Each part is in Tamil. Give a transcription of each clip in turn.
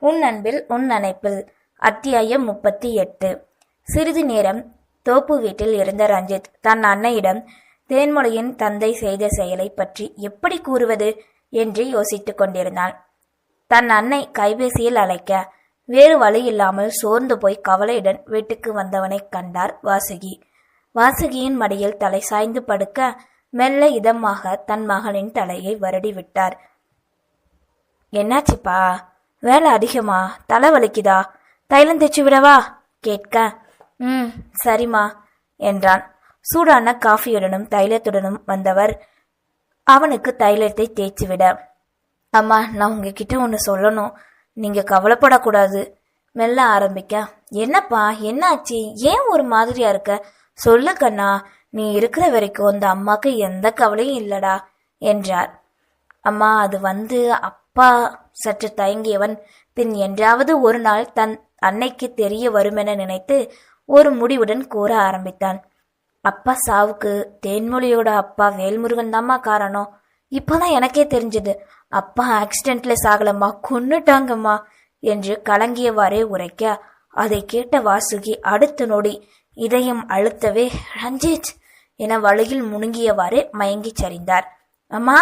உன் அன்பில் உன் அணைப்பில். அத்தியாயம் முப்பத்தி எட்டு. சிறிது நேரம் தோப்பு வீட்டில் இருந்த ரஞ்சித் தன் அன்னையிடம் தேன்மொழியின் தந்தை செய்த செயலை பற்றி எப்படி கூறுவது? என்று யோசித்துக் கொண்டிருந்தான் தன் அன்னை கைபேசியில் அழைக்க வேறு வழி இல்லாமல் சோர்ந்து போய் கவலையுடன் வீட்டுக்கு வந்தவனைக் கண்டார் வாசுகி. வாசுகியின் மடியில் தலை சாய்ந்து படுக்க மெல்ல இதமாக தன் மகனின் தலையை வருடி விட்டார். என்னாச்சுப்பா? வேலை அதிகமா? தலை வலிக்குதா? தைலம் தேய்ச்சி விடவா? கேட்க ம் சரிம்மா என்றான். சூடான காஃபியுடனும் தைலத்துடனும் வந்தவர் அவனுக்கு தைலத்தை தேய்ச்சி விட அம்மா நான் உங்ககிட்ட ஒன்று சொல்லணும். நீங்க கவலைப்படக்கூடாது. மெல்ல ஆரம்பிக்க என்னப்பா என்னாச்சு? ஏன் ஒரு மாதிரியா இருக்க? சொல்லு கண்ணா நீ இருக்கிற வரைக்கும் அந்த அம்மாக்கு எந்த கவலையும் இல்லடா என்றார். அம்மா அது வந்து அப்பா சற்று தயங்கியவன். பின் என்றாவது ஒரு நாள் தன் அன்னைக்கு தெரிய வருமென நினைத்து ஒரு முடிவுடன் கூற ஆரம்பித்தான். அப்பா சாவுக்கு தேன்மொழியோட அப்பா வேல்முருகன் தாம்மா காரணம்? இப்போதான் எனக்கே தெரிஞ்சது. அப்பா ஆக்சிடென்ட்ல சாகலம்மா கொன்னுட்டாங்கம்மா என்று கலங்கியவாறே உரைக்க அதை கேட்ட வாசுகி அடுத்த நொடி இதயம் அழுத்தவே ரஞ்சித் என வழியில் முணுங்கியவாறு மயங்கிச் சரிந்தார். அம்மா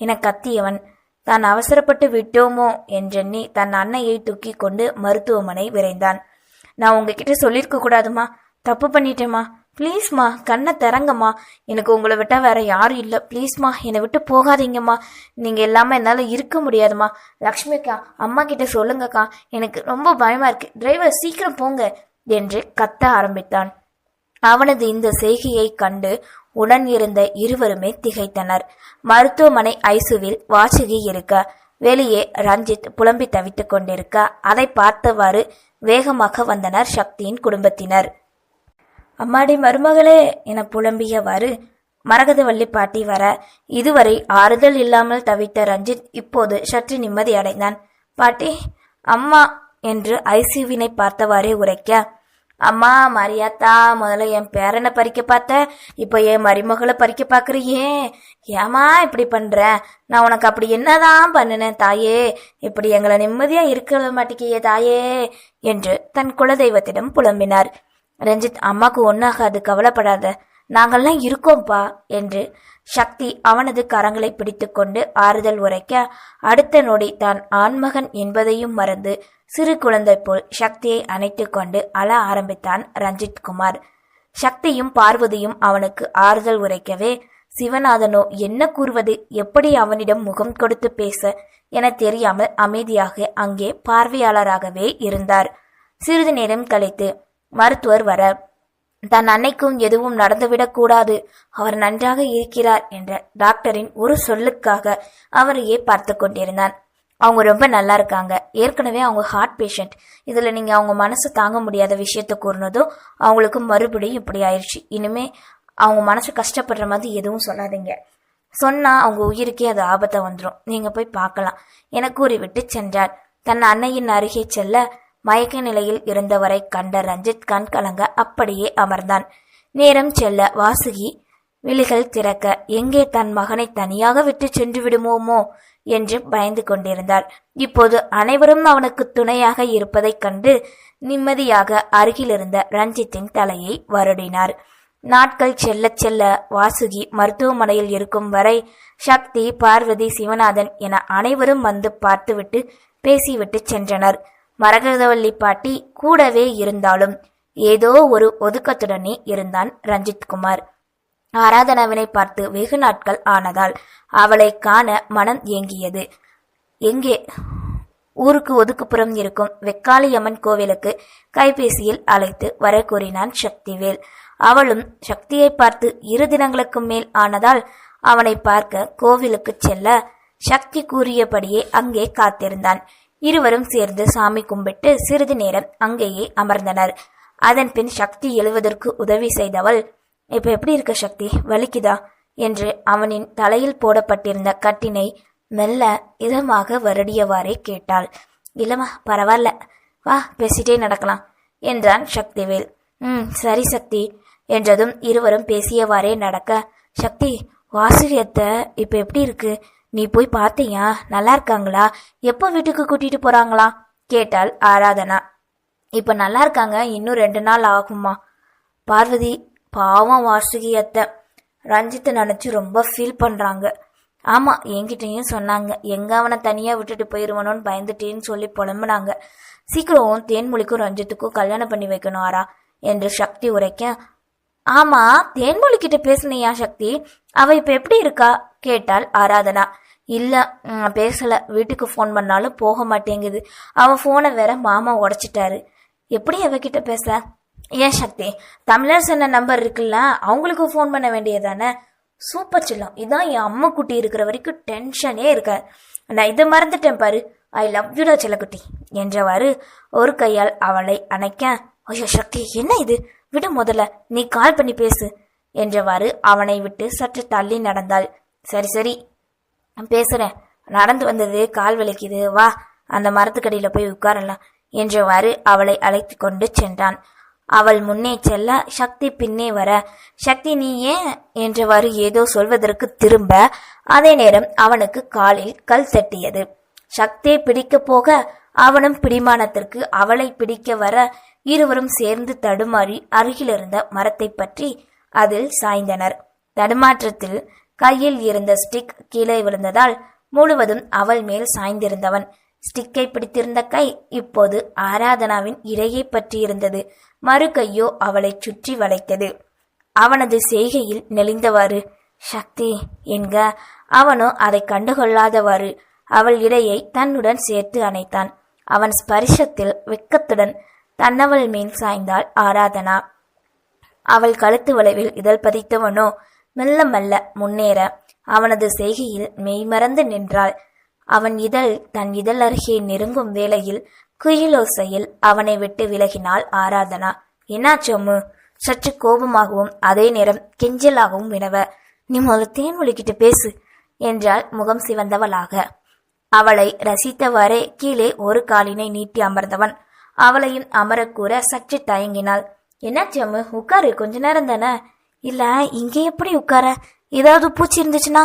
என கத்தியவன். தான் அவசரப்பட்டு விட்டோமோ என்றெண்ணி தன் அன்னையை தூக்கி கொண்டு மருத்துவமனை விரைந்தான். நான் உங்ககிட்ட சொல்லியிருக்க கூடாதுமா? தப்பு பண்ணிட்டேமா ப்ளீஸ்மா கண்ணை திறங்கம்மா. எனக்கு உங்களை விட்டா வேற யாரும் இல்லை. ப்ளீஸ்மா என்னை விட்டு போகாதீங்கம்மா. நீங்க இல்லாமல் என்னால இருக்க முடியாதும்மா. லக்ஷ்மி அக்கா அம்மா கிட்ட சொல்லுங்கக்கா. எனக்கு ரொம்ப பயமா இருக்கு. டிரைவர் சீக்கிரம் போங்க என்று கத்த ஆரம்பித்தான். அவனது இந்த செய்கையை கண்டு உடன் இருந்த இருவருமே திகைத்தனர். மருத்துவமனை ஐசுவில் வாசுகி இருக்க வெளியே ரஞ்சித் புலம்பி தவித்துக் கொண்டிருக்க அதை பார்த்தவாறு வேகமாக வந்தனர் சக்தியின் குடும்பத்தினர். அம்மாடி மருமகளே என புலம்பியவாறு மரகதவள்ளி பாட்டி வர இதுவரை ஆறுதல் இல்லாமல் தவித்த ரஞ்சித் இப்போது சற்று நிம்மதி அடைந்தான். பாட்டி அம்மா என்று ஐசியூவினை பார்த்தவாறே உரைக்க அம்மா மரியாத்தா முதல்ல என் பேரனை பறிக்க பார்த்த? இப்போ என் மருமகளை பறிக்க பார்க்குறியே? ஏமா இப்படி பண்ணுற நான் உனக்கு அப்படி என்னதான் பண்ணினேன் தாயே? இப்படி எங்களை நிம்மதியாக இருக்க மாட்டேங்கியே தாயே? என்று தன் குலதெய்வத்திடம் புலம்பினார். ரஞ்சித் அம்மாக்கு ஒன்றாகாது கவலைப்படாத. நாங்கள்லாம் இருக்கோம்ப்பா என்று சக்தி அவனது கரங்களை பிடித்துக்கொண்டு ஆறுதல் உரைக்க அடுத்த நொடி தான் ஆண்மகன் என்பதையும் மறந்து சிறு குழந்தை போல் சக்தியை அணைத்துக் கொண்டு அழ ஆரம்பித்தான் ரஞ்சித் குமார். சக்தியும் பார்வதியும் அவனுக்கு ஆறுதல் உரைக்கவே சிவநாதனோ என்ன கூறுவது? எப்படி அவனிடம் முகம் கொடுத்து பேச? என தெரியாமல் அமைதியாக அங்கே பார்வையாளராகவே இருந்தார். சிறிது நேரம் கழித்து மருத்துவர் வர தன் அன்னைக்கும் எதுவும் நடந்துவிடக் கூடாது. அவர் நன்றாக இருக்கிறார் என்ற டாக்டரின் ஒரு சொல்லுக்காக அவரையே பார்த்து கொண்டிருந்தான். அவங்க ரொம்ப நல்லா இருக்காங்க. ஏற்கனவே அவங்க ஹார்ட் பேஷண்ட் இதுல நீங்க அவங்க மனசு தாங்க முடியாத விஷயத்த கூறினதும் அவங்களுக்கு மறுபடியும் இப்படி ஆயிடுச்சு இனிமே அவங்க மனசு கஷ்டப்படுற மாதிரி எதுவும் சொல்லாதீங்க. சொன்னா அவங்க உயிருக்கே அது ஆபத்தை வந்துடும் நீங்க போய் பார்க்கலாம். என கூறிவிட்டு சென்றார். தன் அன்னையின் அருகே செல்ல மயக்க நிலையில் இருந்தவரை கண்ட ரஞ்சித் கண் கலங்க அப்படியே அமர்ந்தான். நேரம் செல்ல வாசுகி விழிகள் திறக்க எங்கே தன் மகனை தனியாக விட்டு சென்று விடுமோமோ? என்று பயந்து கொண்டிருந்தார் இப்போது அனைவரும் அவனுக்கு துணையாக இருப்பதைக் கண்டு நிம்மதியாக அருகிலிருந்த ரஞ்சித்தின் தலையை வருடினார். நாட்கள் செல்ல செல்ல வாசுகி மருத்துவமனையில் இருக்கும் வரை சக்தி பார்வதி சிவநாதன் என அனைவரும் வந்து பார்த்துவிட்டு பேசிவிட்டு சென்றனர். மரகதவல்லி பாட்டி கூடவே இருந்தாலும் ஏதோ ஒரு ஒதுக்கத்துடனே இருந்தான் ரஞ்சித்குமார் ஆராதனாவினை பார்த்து வெகு நாட்கள் ஆனதால் அவளை காண மனம் ஏங்கியது. எங்கே? ஊருக்கு ஒதுக்குப்புறம் இருக்கும் வெக்காளியம்மன் கோவிலுக்கு கைபேசியில் அழைத்து வர கூறினான் சக்திவேல். அவளும் சக்தியை பார்த்து இரு தினங்களுக்கு மேல் ஆனதால் அவனை பார்க்க கோவிலுக்கு செல்ல சக்தி கூறியபடியே அங்கே காத்திருந்தான். இருவரும் சேர்ந்து சாமி கும்பிட்டு சிறிது நேரம் அங்கேயே அமர்ந்தனர். அதன் பின் சக்தி எழுவதற்கு உதவி செய்தவள் இப்ப எப்படி இருக்க சக்தி? வலிக்குதா? என்று அவனின் தலையில் போடப்பட்டிருந்த கட்டினை மெல்ல இதமாக வருடியவாறே கேட்டாள். இல்லம்மா பரவாயில்ல. வா பேசிட்டே நடக்கலாம் என்றான் சக்திவேல். ம் சரி சக்தி என்றதும் இருவரும் பேசியவாறே நடக்க சக்தி வாசுகியத்தை இப்ப எப்படி இருக்கு? நீ போய் பார்த்தியா? நல்லா இருக்காங்களா? எப்போ வீட்டுக்கு கூட்டிட்டு போறாங்களா? கேட்டாள் ஆராதனா. இப்ப நல்லா இருக்காங்க. இன்னும் ரெண்டு நாள் ஆகுமா பார்வதி பாவம் வாசுகி அத்தை. ரஞ்சித்தை நினைச்சு ரொம்ப ஃபீல் பண்றாங்க. ஆமா என்கிட்டயும் சொன்னாங்க. எங்க அவனை தனியா விட்டுட்டு போயிருவனோன்னு பயந்துட்டேன்னு சொல்லி புலம்புனாங்க. சீக்கிரம் தேன்மொழிக்கும் ரஞ்சித்துக்கும் கல்யாணம் பண்ணி வைக்கணும் ஆரா என்று சக்தி உரைக்க. ஆமா தேன்மொழி கிட்ட பேசுனியா சக்தி? அவ இப்ப எப்படி இருக்கா? கேட்டாள் ஆராதனா. இல்லை பேசலை. வீட்டுக்கு ஃபோன் பண்ணாலும் போக மாட்டேங்குது. அவன் ஃபோனை வேற மாமா உடச்சிட்டாரு. எப்படி அவகிட்ட பேச? ஏன் சக்தி தமிழர் சொன்ன நம்பர் இருக்குல்ல அவங்களுக்கு ஃபோன் பண்ண வேண்டியதானே சூப்பர் செல்லம். இதான் என் அம்மா குட்டி இருக்கிற வரைக்கும் டென்ஷனே இருக்க நான் இதை மறந்துட்டேன் பாரு. ஐ லவ் யூடா செல்லக்குட்டி என்றவாறு ஒரு கையால் அவளை அணைக்க ஐயோ சக்தி என்ன இது? விடு முதல்ல. நீ கால் பண்ணி பேசு என்றவாறு அவனை விட்டு சற்று தள்ளி நடந்தாள். சரி சரி. நான் பேசுறேன். நடந்து வந்தது கால் வலிக்குது. வா அந்த மரத்துக்கடியில் போய் உட்காரலாம் என்றவாறு அவளை அழைத்து கொண்டு சென்றான். அவள் முன்னே செல்ல சக்தி பின்னே வர. சக்தி நீ ஏன்? என்றவாறு ஏதோ சொல்வதற்கு திரும்ப அதே நேரம் அவனுக்கு காலில் கல் தட்டியது. சக்தியை பிடிக்க போக அவனும் பிடிமானத்திற்கு அவளை பிடிக்க வர இருவரும் சேர்ந்து தடுமாறி அருகிலிருந்த மரத்தை பற்றி அதில் சாய்ந்தனர். தடுமாற்றத்தில் கையில் இருந்த ஸ்டிக் கீழே விழுந்ததால் முழுவதும் அவள் மேல் சாய்ந்திருந்தவன். ஸ்டிக்கை பிடித்திருந்த கை இப்போது ஆராதனாவின் இடையை பற்றியிருந்தது. மறு கையோ அவளைச் சுற்றி வளைத்தது. அவனது செய்கையில் நெளிந்தவாறு சக்தி என்க. அவனோ அதை கண்டுகொள்ளாதவாறு அவள் இடையை தன்னுடன் சேர்த்து அணைத்தான். அவன் ஸ்பரிசத்தில் வெக்கத்துடன் தன்னவள் மேல் சாய்ந்தாள் ஆராதனா? அவள் கழுத்து வளைவில் இதழ் பதித்தவனோ மெல்ல மெல்ல முன்னேற அவனது செய்கையில் மெய்மறந்து நின்றாள். அவன் இதழ் தன் இதழ் அருகே நெருங்கும் வேளையில் குயிலோசையில் அவனை விட்டு விலகினாள் ஆராதனா. என்னாச்சோமு சற்று கோபமாகவும் அதே நேரம் கெஞ்சலாகவும் வினவ நீ முதல்ல தேன்மொழிக்கிட்டு பேசு என்றாள் முகம் சிவந்தவளாக. அவளை ரசித்தவாறே கீழே ஒரு காலினை நீட்டி அமர்ந்தவன். அவளையும் அமரக்கூற சற்று தயங்கினாள். என்னாச்சு அம்மு உட்காரு கொஞ்ச நேரம் தானே? இல்ல இங்கே எப்படி உட்கார? ஏதாவது பூச்சி இருந்துச்சுன்னா?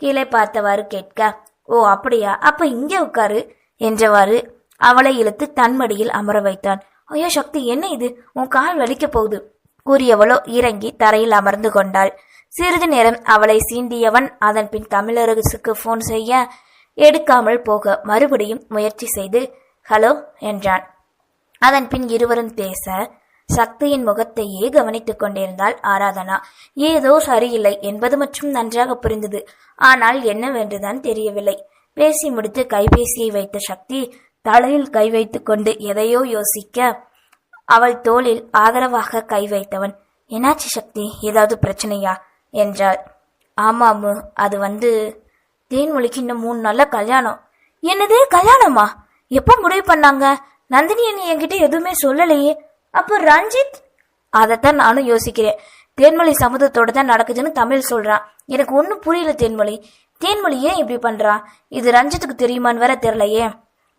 கீழே பார்த்தவாறு கேட்க ஓ அப்படியா? அப்ப இங்கே உட்காரு என்றவாறு அவளை இழுத்து தன்மடியில் அமர வைத்தான். ஐயோ சக்தி என்ன இது? உன் கால் வலிக்க போகுது கூறியவளோ இறங்கி தரையில் அமர்ந்து கொண்டாள். சிறிது நேரம் அவளை சீண்டியவன் அதன் பின் தமிழரசுக்கு போன் செய்ய எடுக்காமல் போக மறுபடியும் முயற்சி செய்து ஹலோ என்றான். அதன் பின் இருவரும் பேச சக்தியின் முகத்தையே கவனித்துக் கொண்டிருந்தாள் ஆராதனா. ஏதோ சரியில்லை என்பது மட்டும் நன்றாக புரிந்தது. ஆனால் என்னவென்றுதான் தெரியவில்லை. பேசி முடித்து கைபேசியை வைத்த சக்தி தலையில் கை வைத்துக் கொண்டு எதையோ யோசிக்க அவள் தோளில் ஆதரவாக கை வைத்தவன். என்னாச்சு சக்தி? ஏதாவது பிரச்சனையா? என்றாள். ஆமாமு அது வந்து தேன்மொழிக்கு இன்னும் மூணு நாள்ல கல்யாணம். என்னது? கல்யாணமா? எப்ப முடிவு பண்ணாங்க? நந்தினி என்ன என்கிட்ட எதுவுமே சொல்லலையே. அப்போ ரஞ்சித்? அதைத்தான் நானும் யோசிக்கிறேன். தேன்மொழி சம்மதத்தோட தான் நடக்குதுன்னு தமிழ் சொல்றான். எனக்கு ஒன்றும் புரியல தேன்மொழி. தேன்மொழி ஏன் இப்படி பண்றான்? இது ரஞ்சித்துக்கு தெரியுமான்னு வேற தெரியலையே.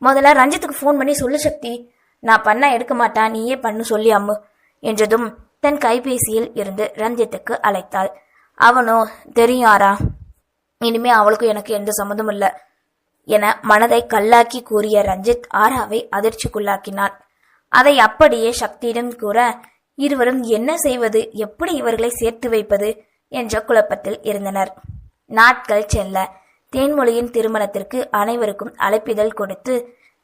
முதல்ல ரஞ்சித்துக்கு ஃபோன் பண்ணி சொல்லு சக்தி. நான் பண்ணா எடுக்க மாட்டான் நீயே பண்ணு சொல்லி அம்மு என்றதும் தன் கைபேசியில் இருந்து ரஞ்சித்துக்கு அழைத்தாள். அவனோ தெரியும் ஆரா இனிமே அவளுக்கும் எனக்கு எந்த சம்மதமும் இல்லை என மனதை கல்லாக்கி கூறிய ரஞ்சித் ஆராவை அதிர்ச்சிக்குள்ளாக்கினான் அதை அப்படியே சக்தியிடம் கூற இருவரும் என்ன செய்வது? எப்படி இவர்களை சேர்த்து வைப்பது? என்ற குழப்பத்தில் இருந்தனர். நாட்கள் செல்ல தேன்மொழியின் திருமணத்திற்கு அனைவருக்கும் அழைப்பிதழ் கொடுத்து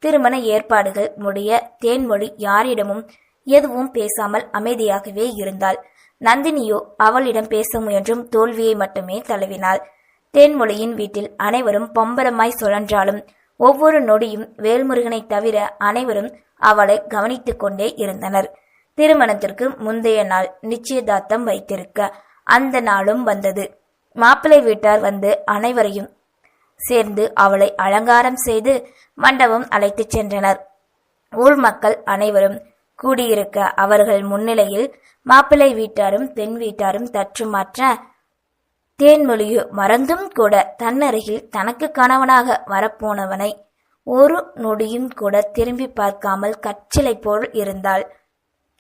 திருமண ஏற்பாடுகள் முடிய தேன்மொழி யாரிடமும் எதுவும் பேசாமல் அமைதியாகவே இருந்தாள். நந்தினியோ அவளிடம் பேச முயன்றும் தோல்வியை மட்டுமே தழுவினாள். தேன்மொழியின் வீட்டில் அனைவரும் பம்பரமாய் சுழன்றாலும் ஒவ்வொரு நொடியும் வேல்முருகனைத் தவிர அனைவரும் அவளை கவனித்துக் கொண்டே இருந்தனர். திருமணத்திற்கு முந்தைய நாள் நிச்சயதார்த்தம் வைத்திருக்க அந்த நாளும் வந்தது. மாப்பிள்ளை வீட்டார் வந்து அனைவரையும் சேர்ந்து அவளை அலங்காரம் செய்து மண்டபம் அழைத்துச் சென்றனர். ஊர் மக்கள் அனைவரும் கூடியிருக்க அவர்கள் முன்னிலையில் மாப்பிள்ளை வீட்டாரும் பெண் வீட்டாரும் தற்றுமாற்ற தேன்மொழியோ மறந்தும் கூட தன்னருகில் தனக்கு கணவனாக வரப்போனவனை ஒரு நொடியும் கூட திரும்பி பார்க்காமல் கச்சிலை போல் இருந்தாள்.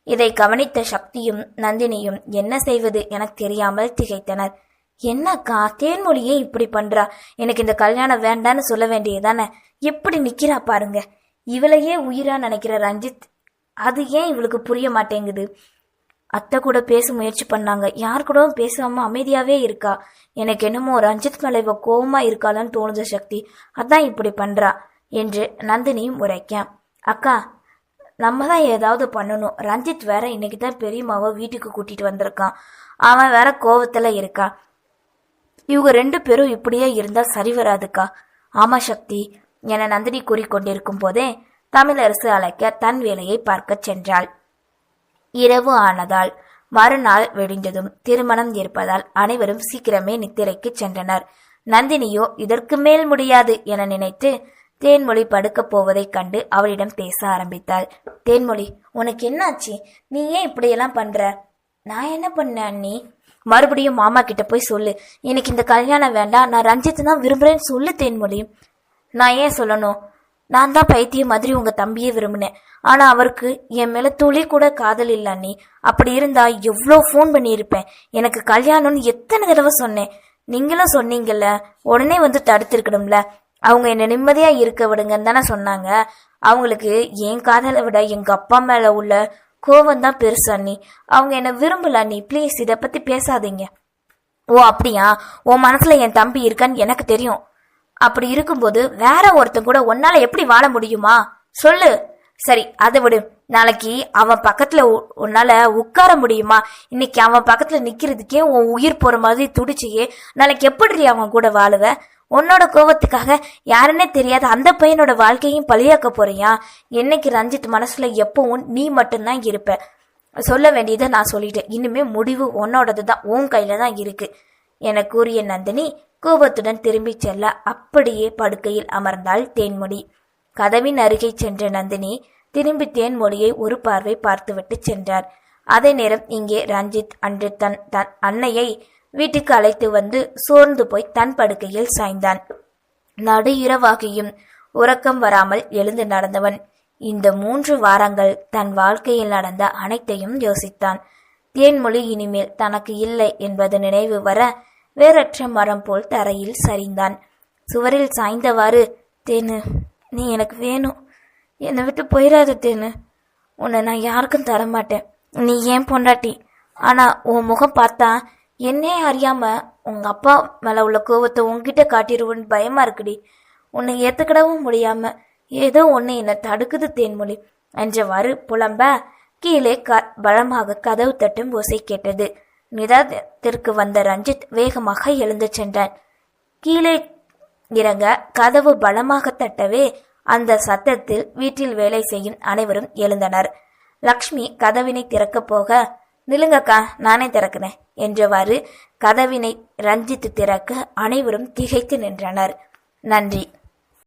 இதை கவனித்த சக்தியும் நந்தினியும் என்ன செய்வது என தெரியாமல் திகைத்தனர். என்னக்கா தேன்மொழியே இப்படி பண்றா? எனக்கு இந்த கல்யாணம் வேண்டான்னு சொல்ல வேண்டியதானே எப்படி நிக்கிறா பாருங்க. இவளையே உயிரா நினைக்கிற ரஞ்சித் அது ஏன் இவளுக்கு புரிய மாட்டேங்குது? அத்தை கூட பேச முயற்சி பண்ணாங்க. யார் கூடவும் பேசாம அமைதியாவே இருக்கா. எனக்கு என்னமோ ரஞ்சித் மேல இவ கோபமா இருக்காளான்னு தோணுது சக்தி. அதான் இப்படி பண்றா என்று நந்தினியும் உரைக்க. அக்கா நம்ம தான் ஏதாவது பண்ணணும். ரஞ்சித் வேற இன்னைக்கு தான் பெரியம்மாவை வீட்டுக்கு கூட்டிட்டு வந்திருக்கான் அவன் வேற கோவத்துல இருக்கா. இவங்க ரெண்டு பேரும் இப்படியே இருந்தா சரி வராதுக்கா. ஆமா சக்தி என நந்தினி கூறிக்கொண்டிருக்கும் போதே தமிழரசு அழைக்க தன் வேலையை பார்க்கச் சென்றாள். இரவு ஆனதால் மறுநாள் வெடிந்ததும் திருமணம் இருப்பதால் அனைவரும் சீக்கிரமே நித்திரைக்கு சென்றனர். நந்தினியோ இதற்கு மேல் முடியாது என நினைத்து தேன்மொழி படுக்கப் போவதைக் கண்டு அவளிடம் பேச ஆரம்பித்தாள். தேன்மொழி உனக்கு என்னாச்சு? நீ ஏன் இப்படியெல்லாம் பண்ற? நான் என்ன பண்ணேன் அண்ணி? மறுபடியும் மாமா கிட்ட போய் சொல்லு. எனக்கு இந்த கல்யாணம் வேண்டாம். நான் ரஞ்சித் தான் விரும்புறேன்னு சொல்லு தேன்மொழி. நான் ஏன் சொல்லணும்? நான் தான் பைத்தியம் மாதிரி உங்க தம்பியை விரும்பினேன். ஆனா அவருக்கு என் மேல துளி கூட காதல் இல்ல அண்ணி. அப்படி இருந்தா எவ்வளோ ஃபோன் பண்ணியிருப்பேன். எனக்கு கல்யாணம்னு எத்தனை தடவை சொன்னேன். நீங்களும் சொன்னீங்கல்ல உடனே வந்து தடுத்திருக்கணும்ல. அவங்க என்ன நிம்மதியா இருக்க விடுங்கன்னு தானே சொன்னாங்க. அவங்களுக்கு என் காதலை விட எங்க அப்பா மேல உள்ள கோவம் தான் பெருசு அண்ணி. அவங்க என்ன விரும்பல அண்ணி. ப்ளீஸ் இதை பத்தி பேசாதீங்க. ஓ அப்படியா? உன் மனசுல என் தம்பி இருக்கான்னு எனக்கு தெரியும். அப்படி இருக்கும்போது வேற ஒருத்தன் கூட உன்னால எப்படி வாழ முடியுமா? சொல்லு. சரி அதை விடு. நாளைக்கு அவன் பக்கத்துல உன்னால உட்கார முடியுமா? இன்னைக்கு அவன் பக்கத்துல நிக்கிறதுக்கே உன் உயிர் போற மாதிரி துடிச்சியே நாளைக்கு எப்படி அவன் கூட வாழுவ? உன்னோட கோபத்துக்காக யாருன்னே தெரியாத அந்த பையனோட வாழ்க்கையும் பழியாக்க போறியா? என்னைக்கு ரஞ்சித் மனசுல எப்பவும் நீ மட்டும்தான் இருப்ப. சொல்ல வேண்டியதை நான் சொல்லிட்டேன். இனிமே முடிவு உன்னோடது தான் உன் கையில தான் இருக்கு. என கூறிய நந்தினி கோபத்துடன் திரும்பிச் செல்ல அப்படியே படுக்கையில் அமர்ந்தாள் தேன்மொழி கதவின் அருகே சென்ற நந்தினி திரும்பி தேன்மொழியை ஒரு பார்வை பார்த்துவிட்டு சென்றார். அதே நேரம் இங்கே ரஞ்சித் அன்று தன் தன் அன்னையை வீட்டுக்கு அழைத்து வந்து சோர்ந்து போய் தன் படுக்கையில் சாய்ந்தான். நடு இரவாகியும் உறக்கம் வராமல் எழுந்து நடந்தவன். இந்த மூன்று வாரங்கள் தன் வாழ்க்கையில் நடந்த அனைத்தையும் யோசித்தான். தேன்மொழி இனிமேல் தனக்கு இல்லை என்பது நினைவு வர வேறற்ற மரம் போல் தரையில் சரிந்தான். சுவரில் சாய்ந்தவாறு தேனு நீ எனக்கு வேணும். என்னை விட்டு போயிடாத தேனு. உன்னை நான் யாருக்கும் தரமாட்டேன். நீ ஏன் பொண்டாட்டி? ஆனா உன் முகம் பார்த்தா என்னே அறியாம உங்க அப்பா மேல உள்ள கோவத்தை உன்கிட்ட காட்டிடுவோன்னு பயமா இருக்குடி. உன்னை ஏத்துக்கிடவும் முடியாம ஏதோ ஒன்று என்னை தடுக்குது தேன்மொழி என்றவாறு புலம்ப கீழே க பலமாக கதவு தட்டும் ஓசை கேட்டது. நிதானத்திற்கு வந்த ரஞ்சித் வேகமாக எழுந்து சென்றான். கீழே இறங்க கதவு பலமாக தட்டவே அந்த சத்தத்தில் வீட்டில் வேலை செய்யும் அனைவரும் எழுந்தனர். லக்ஷ்மி கதவினை திறக்கப் போக நிலுங்கக்கா நானே திறக்கிறேன் என்றவாறு கதவினை ரஞ்சித்து திறக்க அனைவரும் திகைத்து நின்றனர். நன்றி.